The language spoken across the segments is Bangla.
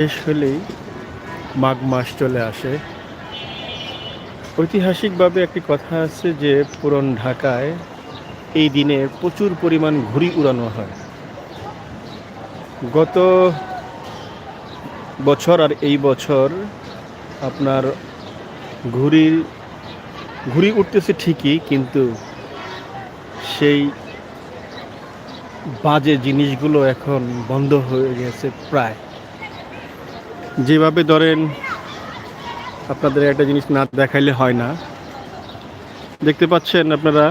শেষ হলেই মাঘ মাস চলে আসে। ঐতিহাসিকভাবে একটি কথা আছে যে, পুরন ঢাকায় এই দিনে প্রচুর পরিমাণ ঘুড়ি উড়ানো হয়। গত বছর আর এই বছর আপনার ঘুড়ি ঘুড়ি উঠতেছে ঠিকই, কিন্তু সেই বাজে জিনিসগুলো এখন বন্ধ হয়ে গেছে প্রায়। যেভাবে ধরেন আপনাদের একটা জিনিস না দেখাইলে হয় না। দেখতে পাচ্ছেন আপনারা,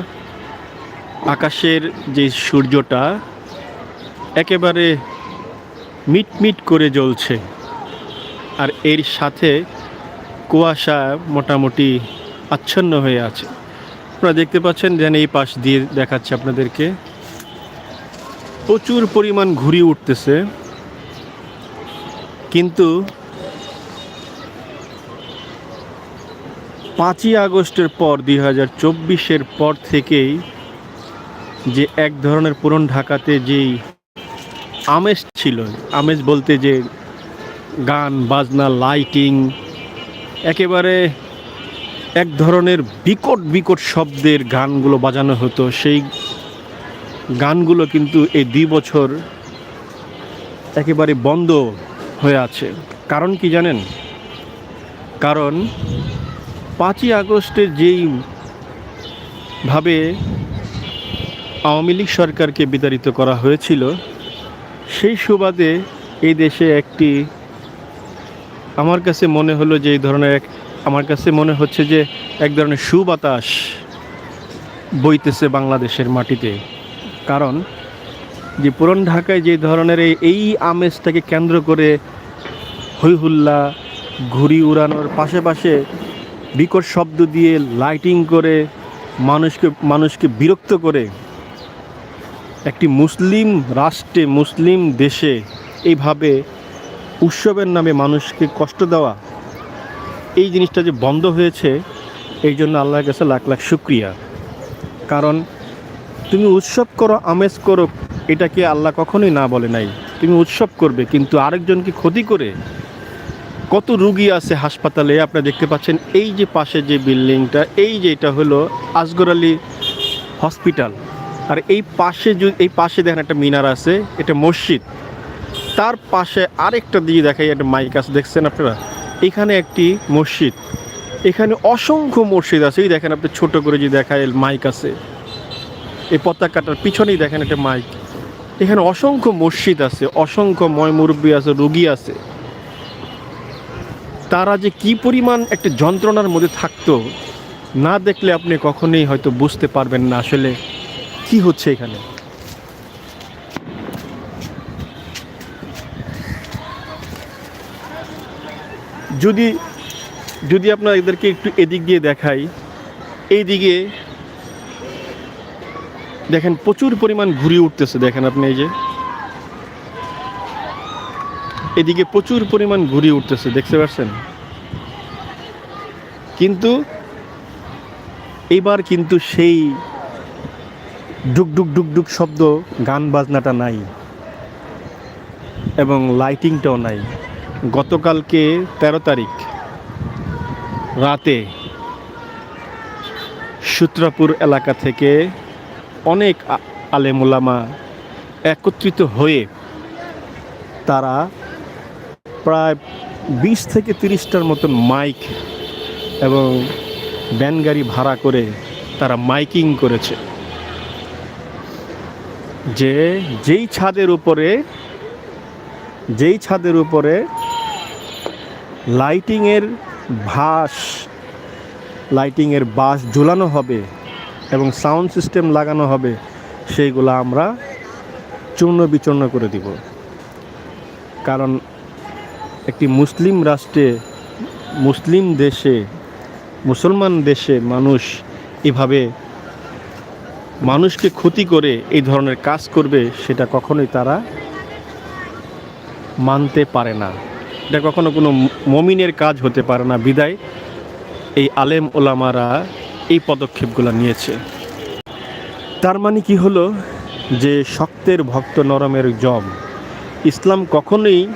আকাশের যে সূর্যটা একেবারে মিটমিট করে জ্বলছে। আর এর সাথে কুয়াশা মোটামুটি আচ্ছন্ন হয়ে আছে। আপনারা দেখতে পাচ্ছেন, যেন এই পাশ দিয়ে দেখাচ্ছে আপনাদেরকে। প্রচুর পরিমাণ ঘুরি উঠতেছে। কিন্তু পাঁচই আগস্টের পর, দুই হাজার চব্বিশের পর থেকেই যে এক ধরনের পুরন ঢাকাতে যেই আমেজ ছিল, আমেজ বলতে যে গান, বাজনা, লাইটিং, একেবারে এক ধরনের বিকট বিকট শব্দের গানগুলো বাজানো হতো। সেই গানগুলো কিন্তু এই দুই বছর একেবারে বন্ধ হয়ে আছে। কারণ কি জানেন? কারণ পাঁচই আগস্টে যেই ভাবে আওয়ামী লীগ সরকারকে বিতাড়িত করা হয়েছিল, সেই সুবাদে এই দেশে একটি আমার কাছে মনে হলো যে এই ধরনের এক, আমার কাছে মনে হচ্ছে যে এক ধরনের সুবাতাস বইতেছে বাংলাদেশের মাটিতে। কারণ যে পুরন ঢাকায় যে ধরনের এই- আমেজটাকে কেন্দ্র করে হইহুল্লা ঘুড়ি উড়ানোর পাশে পাশে বিকট শব্দ দিয়ে লাইটিং করে মানুষকে মানুষকে বিরক্ত করে একটি মুসলিম রাষ্ট্রে, মুসলিম দেশে এইভাবে উৎসবের নামে মানুষকে কষ্ট দেওয়া, এই জিনিসটা যে বন্ধ হয়েছে, এই জন্য আল্লাহর কাছে লাখ লাখ শুক্রিয়া। কারণ তুমি উৎসব করো, আমেজ করো, এটাকে আল্লাহ কখনোই না বলে নাই। তুমি উৎসব করবে, কিন্তু আরেকজনকে ক্ষতি করে কত রুগী আছে হাসপাতালে আপনারা দেখতে পাচ্ছেন? এই যে পাশে যে বিল্ডিংটা, এই যে এটা হলো আসগর আলী হসপিটাল। আর এই পাশে এই পাশে দেখেন একটা মিনার আছে, এটা মসজিদ। তার পাশে আরেকটা দিকে দেখাই একটা মাইক আছে, দেখছেন আপনারা? এখানে একটি মসজিদ। এখানে অসংখ্য মসজিদ আছে। এই দেখেন আপনি ছোট করে যে দেখায় মাইক আছে। এই পতাকাটার পিছনেই দেখেন একটা মাইক। এখানে অসংখ্য মসজিদ আছে, অসংখ্য ময় মুরব্বী আছে, রুগী আছে। তারা যে কি পরিমাণ একটা যন্ত্রণার মধ্যে থাকতো, না দেখলে আপনি কখনোই হয়তো বুঝতে পারবেন না আসলে কি হচ্ছে এখানে। যদি যদি আপনার এদেরকে একটু এদিক দিয়ে দেখাই এই দিকে দেখেন প্রচুর পরিমাণ ঘুরি উঠতেছে, দেখেন আপনি এই যে। এদিকে প্রচুর পরিমাণ ঘুরি উঠতেছে, দেখতে পাচ্ছেন? কিন্তু এইবার কিন্তু সেই ডুক ডুক ডুক ডুক শব্দ, গান বাজনাটা নাই এবং লাইটিংটাও নাই। গতকালকে তেরো তারিখ রাতে সূত্রাপুর এলাকা থেকে অনেক আলেমুলামা একত্রিত হয়ে তারা প্রায় বিশ থেকে তিরিশটার মতন মাইক এবং ভ্যান গাড়ি ভাড়া করে তারা মাইকিং করেছে। যে যেই ছাদের উপরে, যেই ছাদের উপরে লাইটিংয়ের ভাস, লাইটিংয়ের বাস ঝুলানো হবে এবং সাউন্ড সিস্টেম লাগানো হবে, সেইগুলো আমরা চূর্ণ বিচূর্ণ করে দিব। কারণ একটি মুসলিম রাষ্ট্রে, মুসলিম দেশে, মুসলমান দেশে মানুষ এভাবে মানুষকে ক্ষতি করে এই ধরনের কাজ করবে, সেটা কখনোই তারা মানতে পারে না। এটা কখনো কোনো মমিনের কাজ হতে পারে না, বিদায়। এই আলেম ওলামারা এই পদক্ষেপগুলো নিয়েছে। তার মানে কি হলো? যে শক্তের ভক্ত নরমের জম। ইসলাম কখনোই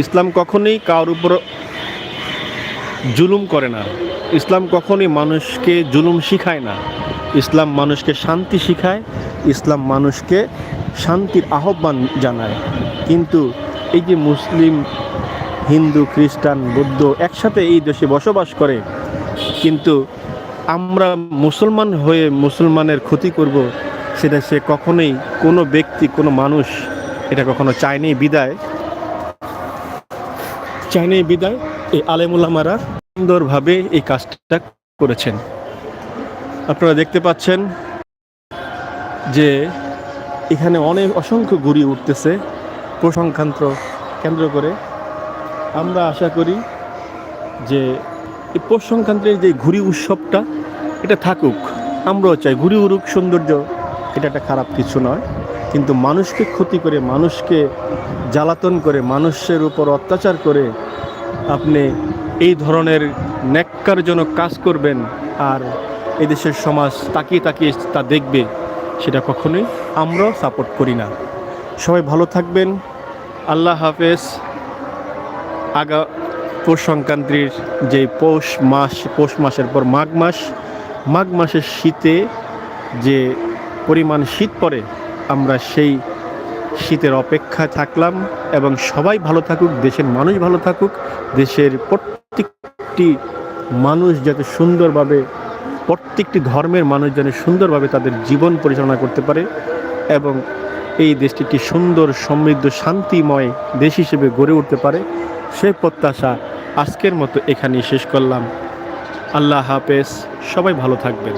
ইসলাম কখনোই কার উপর জুলুম করে না। ইসলাম কখনোই মানুষকে জুলুম শিখায় না। ইসলাম মানুষকে শান্তি শিখায়, ইসলাম মানুষকে শান্তির আহ্বান জানায়। কিন্তু এই যে মুসলিম, হিন্দু, খ্রিস্টান, বৌদ্ধ একসাথে এই দেশে বসবাস করে, কিন্তু আমরা মুসলমান হয়ে মুসলমানের ক্ষতি করব, সেটা সে কখনোই কোনো ব্যক্তি, কোনো মানুষ এটা কখনো চায়নি বিদায়। চায়নি বিদায়। এই আলেমুল্লামারা সুন্দরভাবে এই কাজটা করেছেন। আপনারা দেখতে পাচ্ছেন যে এখানে অনেক অসংখ্য ঘুড়ি উঠতেছে প্রসংক্রান্ত কেন্দ্র করে। আমরা আশা করি যে এই পৌষ যে ঘুরি উৎসবটা, এটা থাকুক। আমরাও চাই ঘুড়ি উড়ুক, সৌন্দর্য, এটা একটা খারাপ কিছু নয়। কিন্তু মানুষকে ক্ষতি করে, মানুষকে জ্বালাতন করে, মানুষের উপর অত্যাচার করে আপনি এই ধরনের ন্যাক্কারজনক কাজ করবেন আর এদেশের সমাজ তাকিয়ে তাকিয়ে তা দেখবে, সেটা কখনোই আমরাও সাপোর্ট করি না। সবাই ভালো থাকবেন। আল্লাহ হাফেজ। আগা, পৌষ সংক্রান্তির যে পৌষ মাস, পৌষ মাসের পর মাঘ মাস, মাঘ মাসের শীতে যে পরিমাণ শীত পড়ে আমরা সেই শীতের অপেক্ষা থাকলাম এবং সবাই ভালো থাকুক, দেশের মানুষ ভালো থাকুক, দেশের প্রত্যেকটি মানুষ যাতে সুন্দরভাবে, প্রত্যেকটি ধর্মের মানুষ যেন সুন্দরভাবে তাদের জীবন পরিচালনা করতে পারে এবং এই দেশটি একটি সুন্দর, সমৃদ্ধ, শান্তিময় দেশ হিসেবে গড়ে উঠতে পারে সেই প্রত্যাশা আজকের মতো এখানেই শেষ করলাম। আল্লাহ হাফেজ, সবাই ভালো থাকবেন।